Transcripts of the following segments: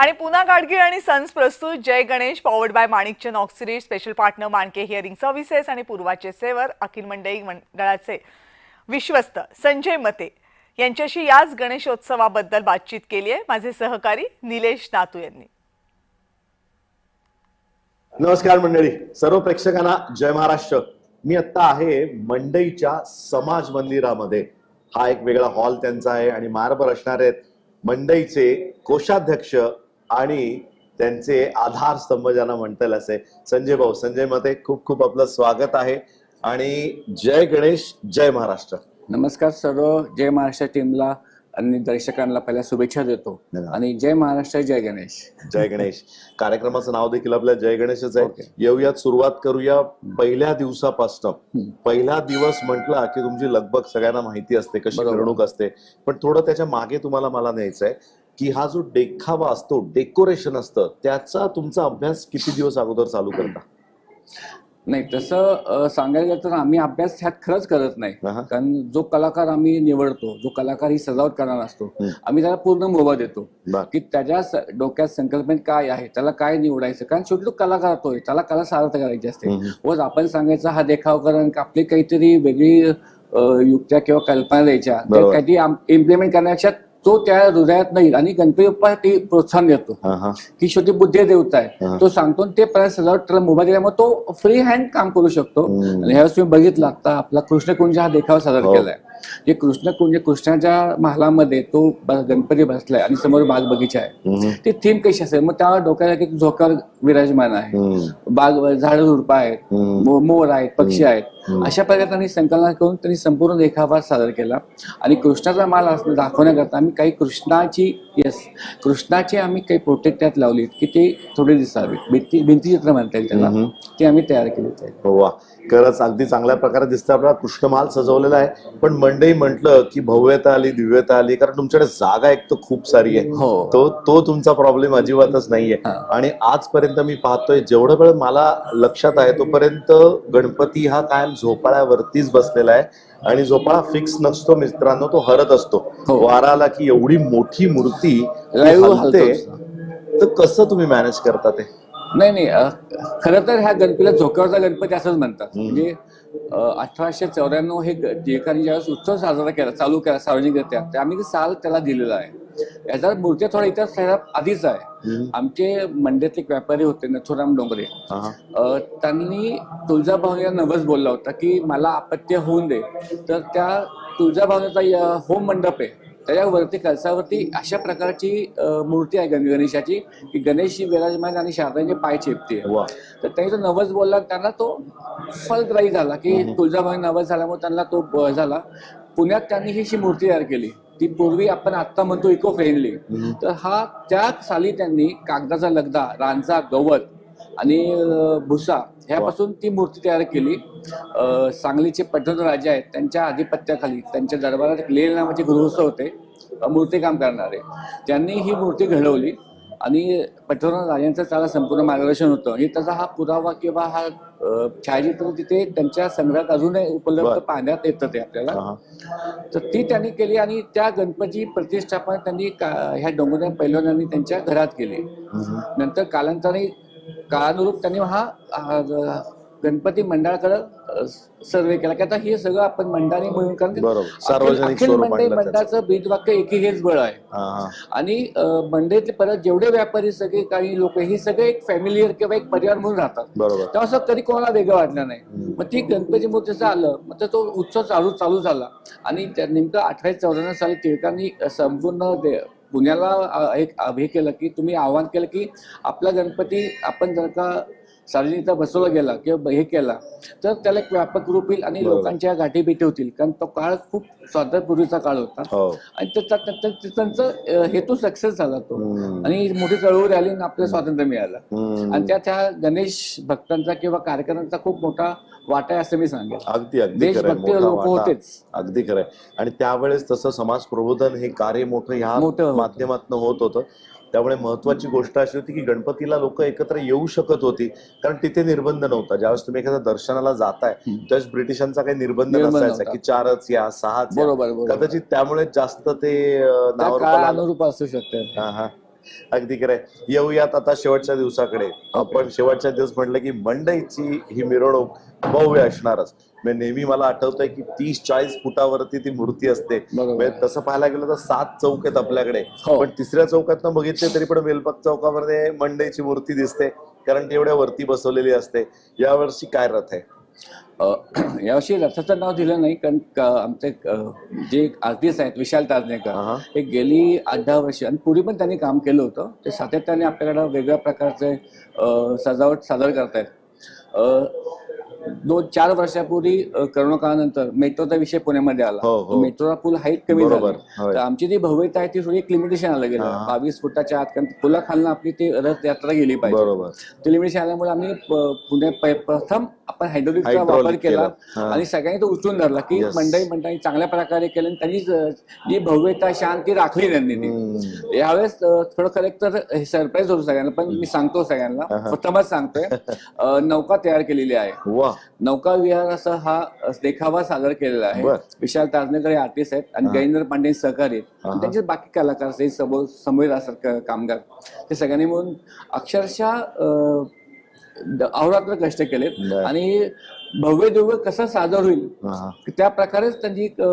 आणि पुन्हा गाडगीळ आणि सन्स प्रस्तुत. जय गणेश पॉवर्ड बाय माणिकचंद ऑक्सिडीज स्पेशल पार्टनर मानके हिअरिंग सर्व्हिसेस आणि पूर्वाचे सेवर अखिल मंडई मंडळाचे विश्वस्त संजय मते यांच्याशी याच गणेशोत्सवाबद्दल बातचीत केली आहे माझे सहकारी निलेश नातू यांनी. नमस्कार मंडळी सर्व प्रेक्षकांना जय महाराष्ट्र. मी आता आहे मंडईच्या समाज मंदिरामध्ये. हा एक वेगळा हॉल त्यांचा आहे आणि मार्बर असणार आहेत मंडईचे कोषाध्यक्ष आणि त्यांचे आधारस्तंभ ज्यांना म्हणता येईल असे. संजय भाऊ संजय मते खूप खूप आपलं स्वागत आहे. आणि जय गणेश जय महाराष्ट्र. नमस्कार सर्व. जय महाराष्ट्र टीमला आणि दर्शकांना पहिल्या शुभेच्छा देतो. आणि जय महाराष्ट्र जय गणेश. जय गणेश. कार्यक्रमाचं नाव देखील आपल्या जय गणेशच आहे. येऊयात सुरुवात करूया पहिल्या दिवसापासून. पहिला दिवस म्हटला की तुमची लगबग सगळ्यांना माहिती असते कशी. मिरवणूक असते. पण थोडं त्याच्यामागे तुम्हाला मला न्यायचं आहे की हा जो देखावा असतो डेकोरेशन असतं त्याचा तुमचा अभ्यास किती दिवस अगोदर चालू करता नाही तसं सांगायला तर आम्ही अभ्यास ह्यात खरंच करत नाही. कारण जो कलाकार आम्ही निवडतो जो कलाकार ही सजावट करणार असतो. आम्ही त्याला पूर्ण मोबा देतो. की त्याच्या डोक्यात संकल्पना काय आहे त्याला काय निवडायचं कारण शेवटी तो कलाकार होय त्याला कला सार्थ करायची असते. व आपण सांगायचं हा देखाव कारण आपली काहीतरी वेगळी युक्त्या किंवा कल्पना द्यायच्या. काहीतरी इम्प्लिमेंट करण्यापेक्षा तो त्या हृदयात नाही आणि गणपती बाप्पा ते प्रोत्साहन देतो हा, हा. की शेवटी बुद्धी देवता. आहे तो सांगतो ते पर्यंत सजावट त्याला मोबाईल दिल्यामुळे तो फ्री हँड काम करू शकतो. आणि ह्यावेळेस तुम्ही बघितला आता आपला कृष्णकुंज हा देखावा सादर हो. केलाय जे कृष्णकुंज कृष्णाच्या महालामध्ये तो गणपती बसलाय आणि समोर बाग बगीचा आहे. ती थीम कशी असेल? मग त्या डोक्याला एक झोकर विराजमान आहे. बाग झाड झुडपं आहेत. मोर आहेत पक्षी आहेत. अशा प्रकारे त्यांनी संकलन करून त्यांनी संपूर्ण देखावा सादर केला. आणि कृष्णाचा माल असं दाखवण्याकरता आम्ही काही कृष्णाची येस कृष्णाची आम्ही काही प्रोटेक्ट त्यात लावली की ते थोडे दिसावे. भिंती भिंतीचित्र म्हणता येईल त्याला. ते आम्ही तयार केले खरंच अगदी चांगल्या प्रकारे दिसतं आपला कृष्णमाल सजवलेला आहे. पण मंडई म्हटलं की भव्यता आली दिव्यता आली कारण तुमच्याकडे जागा एक तर खूप सारी आहे हो तो तो तुमचा प्रॉब्लेम अजिबातच नाहीये. आणि आजपर्यंत मी पाहतोय जेवढं वेळ मला लक्षात आहे तोपर्यंत गणपती हा कायम झोपाळ्यावरतीच बसलेला आहे आणि झोपाळा फिक्स नसतो मित्रांनो तो हरत असतो हो. वारा आला की एवढी मोठी मूर्ती हलते. तर कसं तुम्ही मॅनेज करता ते नाही नाही खरं तर ह्या गणपतीला झोक्यावरचा गणपती असंच म्हणतात. म्हणजे अठराशे चौऱ्याण्णव हे टिळकांनी ज्यावेळेस उत्सव साजरा केला चालू केला सार्वजनिकरित्या ते आम्ही ते साल त्याला दिलेला आहे याचा मूर्त्या थोडा इतिहास आधीच आहे. आमचे मंड्यातले एक व्यापारी होते नथुराम डोंगरे. अ, त्यांनी तुळजाभवानीला नवस बोलला होता की मला अपत्य होऊन दे तर त्या तुळजाभवानीचा होम मंडप आहे त्याच्यावरती कळसावरती अशा प्रकारची मूर्ती आहे गण- गणेशाची की गणेश ही विराजमान आणि शारदांचे पाय चेपते. तर त्यांनी तो नवस बोलला त्यांना तो फलग्राही झाला की. तुळजाभवानी नवस झाल्यामुळे त्यांना तो झाला. पुण्यात त्यांनी ही अशी मूर्ती तयार केली. ती पूर्वी आपण आत्ता म्हणतो इको फ्रेंडली. तर हा त्या साली त्यांनी कागदाचा लगदा रांचा गवत आणि भुसा ह्यापासून ती मूर्ती तयार केली सांगलीचे पटवर्धन राजे आहेत त्यांच्या आधिपत्याखाली त्यांच्या दरबारात लेल नावाचे गृहस्थ होते मूर्तिकाम करणारे त्यांनी ही मूर्ती घडवली आणि पटवर्धन राजांचं त्याला संपूर्ण मार्गदर्शन होतं आणि त्याचा हा पुरावा किंवा हा छायाचित्र तिथे त्यांच्या संग्रहात अजूनही उपलब्ध. पाहण्यात येतं ते आपल्याला हा, हा. तर ती त्यांनी केली आणि त्या गणपती प्रतिष्ठापना त्यांनी ह्या डोंगरच्या पैलवानांनी त्यांच्या घरात केली. नंतर कालांतराने काळानुरूप त्यांनी हा गणपती मंडळाकडे सर्वे केला. की आता हे सगळं आपण मंडळाने मिळून कारण अखिल- त्याचं. मंडळाचं ब्रीदवाक्य एकही हेच बळ आहे. आणि अं, मंडईतले परत जेवढे व्यापारी सगळे काही लोक हे सगळे एक फॅमिलीयर किंवा एक परिवार म्हणून राहतात. तेव्हा असं कधी कोणाला वेगळं वाटलं नाही. मग ती गणपती मूर्तीचं आलं मग तर तो उत्सव चालू चालू झाला. आणि त्या नेमकं अठराशे चौऱ्याण्णव साली टिळकांनी संपूर्ण पुण्याला एक हे केलं की तुम्ही आव्हान केलं की आपला गणपती आपण जर का सार्वजनिकता बसवला गेला किंवा हे केला तर त्याला एक व्यापक रूप येईल आणि. लोकांच्या गाठीभेटी होतील. कारण तो काळ खूप स्वातंत्र्यपूर्वीचा काळ होता. हो. आणि त्याचा त्याचा- हेतू सक्सेस झाला तो. आणि मोठी चळवळ आली आणि आपल्याला स्वातंत्र्य मिळालं. आणि त्या त्या गणेश भक्तांचा किंवा कार्यकर्त्यांचा खूप मोठा वाटा आहे असं मी सांगेन. अगदी अगदी लोक. होतेच. अगदी खरंय आणि त्यावेळेस तसं समाज प्रबोधन हे कार्य मोठं ह्या. माध्यमातून होत होतं. त्यामुळे महत्वाची गोष्ट अशी होती की गणपतीला लोक एकत्र येऊ शकत होती कारण तिथे निर्बंध नव्हता ज्यावेळेस तुम्ही एखाद्या दर्शनाला जाताय. त्यावेळेस ब्रिटिशांचा काही निर्बंध नसायचा. की चारच या सहाच. बरोबर कदाचित त्यामुळे जास्त ते नावारूपाला असू शकते. अगदी खरंय. येऊयात आता शेवटच्या दिवसाकडे. आपण शेवटच्या दिवस म्हटलं की मंडईची ही मिरवणूक भव्य असणारच. म्हणजे नेहमी मला आठवतंय की तीस चाळीस फुटावरती ती मूर्ती असते. म्हणजे तसं पाहायला गेलं तर सात चौक आहेत आपल्याकडे. हो. पण तिसऱ्या चौकात बघितले तरी पण वेलपाक चौकामध्ये मंडईची मूर्ती दिसते. कारण ती एवढ्या वरती बसवलेली असते. यावर्षी काय रथ आहे? यावर्षी रथाचं नाव दिलं नाही कारण आमचे जे आर्टिस्ट आहेत विशाल ताजनेकर. हे गेली आठ दहा वर्ष आणि पूर्वी पण त्यांनी काम केलं होतं ते सातत्याने आपल्याकडं वेगळ्या प्रकारचे सजावट सादर करतायत दोन चार वर्षापूर्वी करोना काळानंतर मेट्रोचा विषय पुण्यामध्ये आला हो, हो. मेट्रोचा पूल हाईट कमी बरोबर, झाला. तर आमची जी भव्यता आहे ती थोडी एक लिमिटेशन आलं गेलं. बावीस फुटाच्या आत कारण पुलाखालनं आपली ती रथयात्रा गेली पाहिजे बरोबर ते लिमिटेशन आल्यामुळे आम्ही पुणे प्रथम आपण हायड्रोलिकचा वापर केला. आणि सगळ्यांनी तो उचलून धरला की. मंडई मंडई चांगल्या प्रकारे केलं आणि त्यांनी ज- भव्यता शांती राखली त्यांनी ती. यावेळेस थोडं खरं तर सरप्राईज होतो सगळ्यांना पण मी सांगतो सगळ्यांना. प्रथमच सांगतोय नौका तयार केलेली आहे नौका विहार असा हा देखावा सादर केलेला आहे. विशाल ताजनेकर हे आर्टिस्ट आहेत आणि. गजेंद्र पांडे सहकारी त्यांचे बाकी कलाकार समोर समोर असतात कामगार ते सगळ्यांनी मिळून अक्षरशः अहोरात्र कष्ट केलेत बर. आणि भव्य दिव्य कसं सादर होईल? हा. त्या प्रकारेच त्यांनी अ,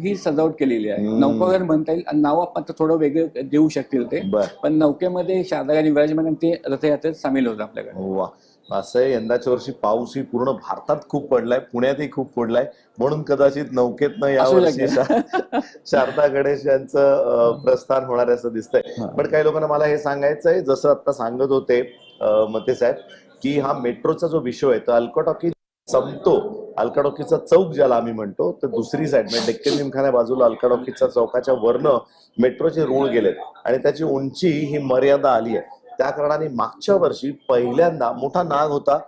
ही सजावट केलेली आहे. हम्म. नौका वगैरे म्हणता येईल. आणि नाव आपण आता थोडं वेगळं देऊ शकतील ते. बर. पण नौकेमध्ये शारदा आणि विराजमान आणि ते रथयात्रेत सामील होतं आपल्याकडे. वा. असं आहे यंदाच्या वर्षी पाऊसही पूर्ण भारतात खूप पडलाय पुण्यातही खूप पडलाय. म्हणून कदाचित नौकेतनं यावर्षी शकेल. शा- शारदा गणेश यांचं अं, प्रस्थान होणार आहे असं दिसतंय. हा. पण काही लोकांना मला हे सांगायचं आहे जसं आता सांगत होते अं, मते साहेब की हा मेट्रोचा जो विषय आहे तो अल्कोटॉकी संपतो. अल्काडॉकीचा चौक ज्याला आम्ही म्हणतो तर दुसरी साईड म्हणजे डेक्कन जिमखान्या बाजूला अल्काडॉकीच्या चौकाच्या वरनं मेट्रोचे रूळ गेलेत. आणि त्याची उंची ही मर्यादा आली आहे. त्या कारणाने मागच्या वर्षी पहिल्यांदा मोठा नाग होता.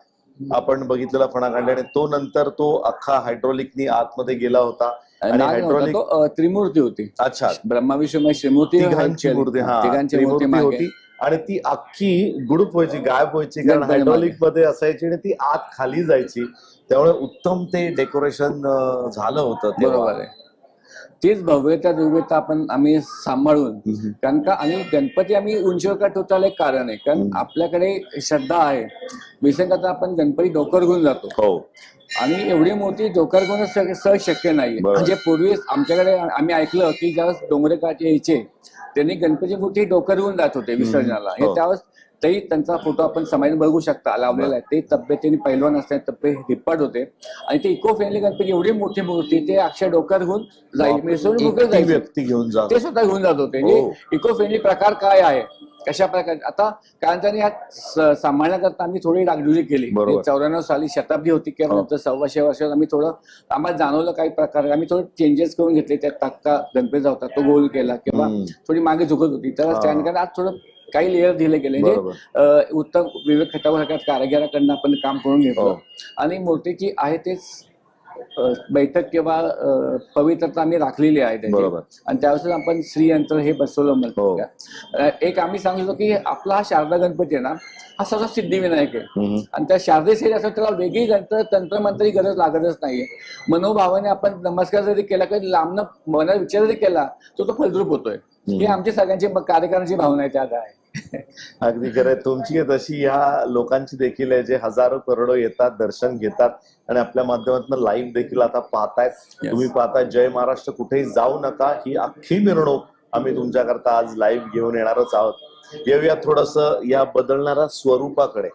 आपण बघितलेला फणा काढला आणि तो नंतर तो अख्खा हायड्रोलिकनी आतमध्ये गेला होता. आणि अ, त्रिमूर्ती होती. अच्छा. ब्रह्मा विष्णू श्रीमूर्ती तिघांची मूर्ती हा. त्रिमूर्ती. होती. आणि ती अख्खी गुडूप व्हायची गायब व्हायची कारण हायड्रोलिकमध्ये असायची आणि ती आत खाली जायची. त्यामुळे उत्तम ते डेकोरेशन झालं होतं. बरोबर आहे. तीच भव्यता दिव्यता आपण आम्ही सांभाळून. कारण का आणि गणपती आम्ही उंचीवर का ठेवताला एक कारण आहे कारण. आपल्याकडे श्रद्धा आहे विसंगात आपण गणपती डोकर घेऊन जातो हो आणि एवढी मोठी डोकर घेऊन सहज शक्य नाही. म्हणजे पूर्वी आमच्याकडे आम्ही ऐकलं की ज्यावेळेस डोंगरेकाचे यायचे त्यांनी गणपती मूर्ती डोकर घेऊन जात होते विसर्जनाला हे हो. त्यावेळेस तेही त्यांचा फोटो आपण समाईन बघू शकता लावलेला आहे. ते तब्येतीने पैलवान असतात तब्येत हिप्पट होते. आणि ते इको फ्रेंडली गणपती एवढी मोठी मूर्ती ते अक्षर डोक्यावर घेऊन जाईल. व्यक्ती घेऊन जा ते स्वतः घेऊन जात होते. हो. इको फ्रेंडली प्रकार काय आहे? कशा प्रकारे आता कारण त्यांनी सांभाळण्याकरता आम्ही थोडी डागडुजी केली. चौऱ्याण्णव साली शताब्दी होती किंवा हो. नंतर सव्वाशे वर्षात आम्ही थोडं आम्हाला जाणवलं काही प्रकार. आम्ही थोडं चेंजेस करून घेतले. त्यात टाक्का गणपतीचा होता तो गोल केला. किंवा. थोडी मागे झुकत होती. तर हा. त्यानंतर आज थोडं काही लेअर दिले गेले म्हणजे उत्तम विवेक खटावर कारागिराकडनं आपण काम करून हो. आणि मूर्तीची आहे तेच बैठक किंवा पवित्रता आम्ही राखलेली आहे त्याची. आणि त्यावेळेस आपण श्री यंत्र हे बसवलं हो. म्हणतो का. एक आम्ही सांगू शकतो की आपला हा शारदा गणपती आहे ना हा सगळा सिद्धिविनायक आहे. आणि त्या शारदेशी असं त्याला वेगळी तंत्र तंत्रमंत्री गरज लागतच नाहीये मनोभावाने आपण नमस्कार जरी केला की लांबनं मनात विचार जरी केला तो तो फलद्रूप होतोय ही आमची सगळ्यांची कार्यकर्त्यांची भावना आहे त्यात आहे अगदी खरंय तुमची तशी ह्या लोकांची देखील आहे जे हजारो करोडो येतात दर्शन घेतात आणि आपल्या माध्यमातून लाईव्ह देखील आता पाहतायत. Yes. तुम्ही पाहताय जय महाराष्ट्र कुठेही जाऊ नका. ही अख्खी मिरवणूक आम्ही तुमच्याकरता आज लाईव्ह घेऊन येणारच आहोत. येऊया थोडस या बदलणाऱ्या स्वरूपाकडे.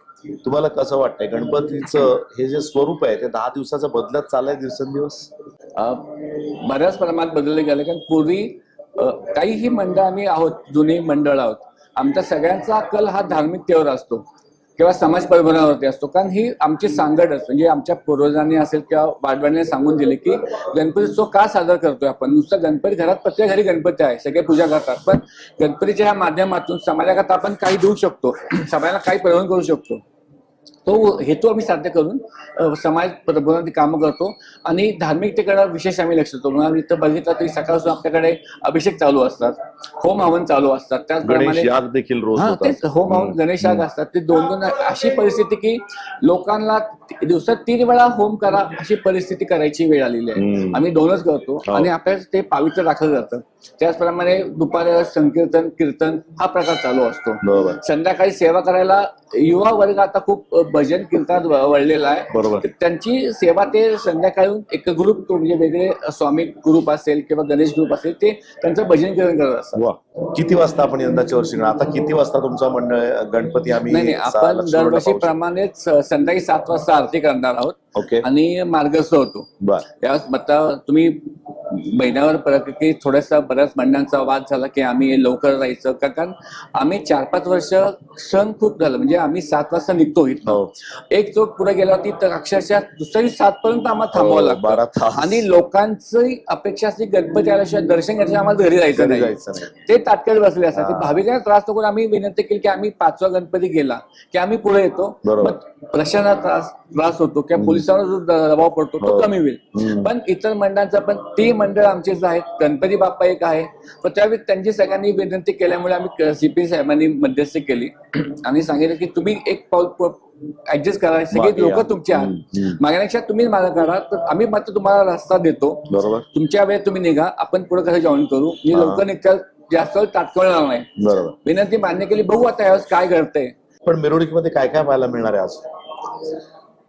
तुम्हाला कसं वाटतंय? गणपतीचं हे जे स्वरूप आहे ते दहा दिवसाचं बदलत चाललंय दिवसेंदिवस? बऱ्याच प्रमाणात बदलले गेले कारण पूर्वी काहीही मंडळ आम्ही आहोत जुनी मंडळ आहोत. आमचा सगळ्यांचा कल हा धार्मिकतेवर असतो किंवा समाज परिवर्तनावरती असतो. कारण ही आमची सांगड असते. म्हणजे आमच्या पूर्वजांनी असेल किंवा वाढवांनी सांगून दिले की गणपती उत्सव का साजरा करतोय आपण? नुसतं गणपती घरात प्रत्येक घरी गणपती आहे. सगळे पूजा करतात. पण गणपतीच्या ह्या माध्यमातून समाजाकरता आपण काही देऊ शकतो. समाजाला काही परिवर्तन करू शकतो. तो हेतू आम्ही साध्य करून समाज प्रबोधनाची कामं करतो. आणि धार्मिकतेकडे विशेष आम्ही लक्ष देतो. म्हणून इथं बघितलं तरी सकाळपासून आपल्याकडे अभिषेक चालू असतात होम हवन चालू असतात. गणेश त्याचप्रमाणे होम हवन गणेश याग असतात. ते दोन दोन अशी परिस्थिती की लोकांना दिवसात तीन वेळा होम करा अशी परिस्थिती करायची वेळ आलेली आहे. आम्ही दोनच करतो हो. आणि आपल्याला ते पावित्र राखलं जातं. त्याचप्रमाणे दुपारी संकीर्तन कीर्तन हा प्रकार चालू असतो. संध्याकाळी सेवा करायला युवा वर्ग आता खूप भजन कीर्तनात वळलेला आहे. त्यांची सेवा ते संध्याकाळी एक ग्रुप म्हणजे वेगळे स्वामी ग्रुप असेल किंवा गणेश ग्रुप असेल ते त्यांचं भजन कीर्तन करत असतात. किती वाजता आपण यंदाच्या वर्षी आता किती वाजता तुमचा मंडळ गणपती आम्ही नाही नाही सा- आपण शकतो? दरवर्षीप्रमाणेच संध्याकाळी सात वाजता आरती करणार आहोत. ओके. आणि मार्गस्थ होतो. बर. तुम्ही महिन्यावर परत की थोडासा बऱ्याच मंडळांचा वाद झाला की आम्ही लवकर जायचं. का- कारण आम्ही चार पाच वर्ष सण खूप झालं. म्हणजे आम्ही सात वाजता निघतो इथं. हो. एक चौक पुढे गेल्यावरती तर अक्षरशः दुसरी सात पर्यंत आम्हाला थांबावं हो, बारा लागतं आणि लोकांची अपेक्षा असते गणपती आल्याशिवाय दर्शन घेतल्याशिवाय आम्हाला घरी जायचं घरी नाही. जायचं नाही. ते तात्काळ बसले असतात ते. भाविकांना त्रास नको आम्ही विनंती केली की आम्ही पाचवा गणपती गेला की आम्ही पुढे येतो प्रशासनाला त्रास त्रास होतो किंवा पोलिसांवर जो दबाव पडतो तो हो. कमी होईल. पण इतर मंडळांचा पण ती मंडळ आमचेच आहेत गणपती बाप्पा एक आहे पण त्यावेळी त्यांची सगळ्यांनी विनंती केल्यामुळे आम्ही सीपी साहेबांनी मध्यस्थी केली आणि सांगितलं की तुम्ही एक पाऊल ऍडजस्ट करा सगळे लोक. तुमचे आहात. मागण्यापेक्षा तुम्हीच मला करा तर आम्ही मात्र तुम्हाला रस्ता देतो बरोबर तुमच्या वेळेत तुम्ही निघा आपण पुढे कसं जॉईन करू मी. लवकर निघताल जास्त तात्काळ नाही बरोबर. विनंती मान्य केली बघू आता यावेळेस काय घडतंय. पण मिरवणुकीमध्ये काय काय पाहायला मिळणार आहे आज?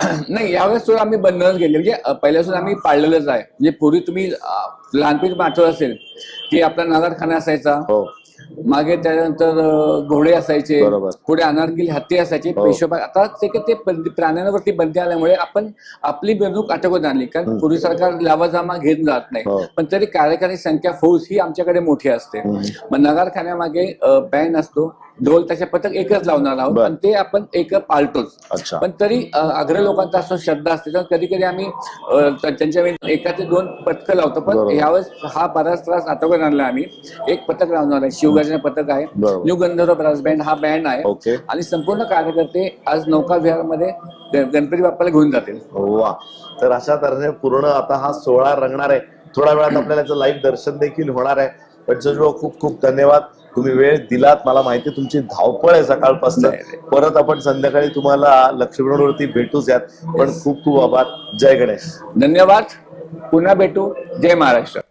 नाही यावेळेस सुद्धा आम्ही बंधनच गेले. म्हणजे पहिल्यापासून आम्ही पाळलेलंच आहे. म्हणजे पूर्वी तुम्ही अ, लहानपणी पण आठवत असेल की आपला नागारखाना असायचा. हो. मागे त्यानंतर घोडे असायचे. पुढे अनारगिल हत्ती असायचे हो. पेशवा आता ते ते प्राण्यांवरती बंदी आल्यामुळे आपण आपली मिरवणूक आटोक्यात आणली कारण पूर्वी सरकार लावाजामा घेत जात नाही हो. पण तरी कार्यकारी संख्या फौज ही आमच्याकडे मोठी असते. मग नगारखान्यामागे बॅन असतो ढोल त्याच्या पथक एकच लावणार आहोत बर. पण ते आपण एक पाळतोच. अच्छा. पण तरी अ, आग्रह लोकांचा असतो श्रद्धा असते. कधी कधी आम्ही अ, त- त्यांच्या वेळी एका ते दोन पथकं लावतो पण बरोबर. यावेळेस हा बराच त्रास आटोक्यात आणला आम्ही. एक पथक लावणार आहे शिवगर्जना पथक आहे. बरोबर. न्यू गंधर्व ब्रास बँड हा बँड आहे. ओके. आणि संपूर्ण कार्यकर्ते आज नौका विहारमध्ये ग- गणपती बाप्पाला घेऊन जातील. वा. तर अशा तऱ्हेने पूर्ण आता हा सोहळा रंगणार आहे. थोड्या वेळात आपल्याला याचं लाईव्ह दर्शन देखील होणार आहे. पंचजो खूप खूप धन्यवाद. तुम्ही वेळ दिलात मला माहिती तुमची धावपळ आहे सकाळपासून. परत आपण संध्याकाळी तुम्हाला लक्ष्मीवरती भेटूच यात. पण खूप खूप आभार. जय गणेश. धन्यवाद. पुन्हा भेटू. जय महाराष्ट्र.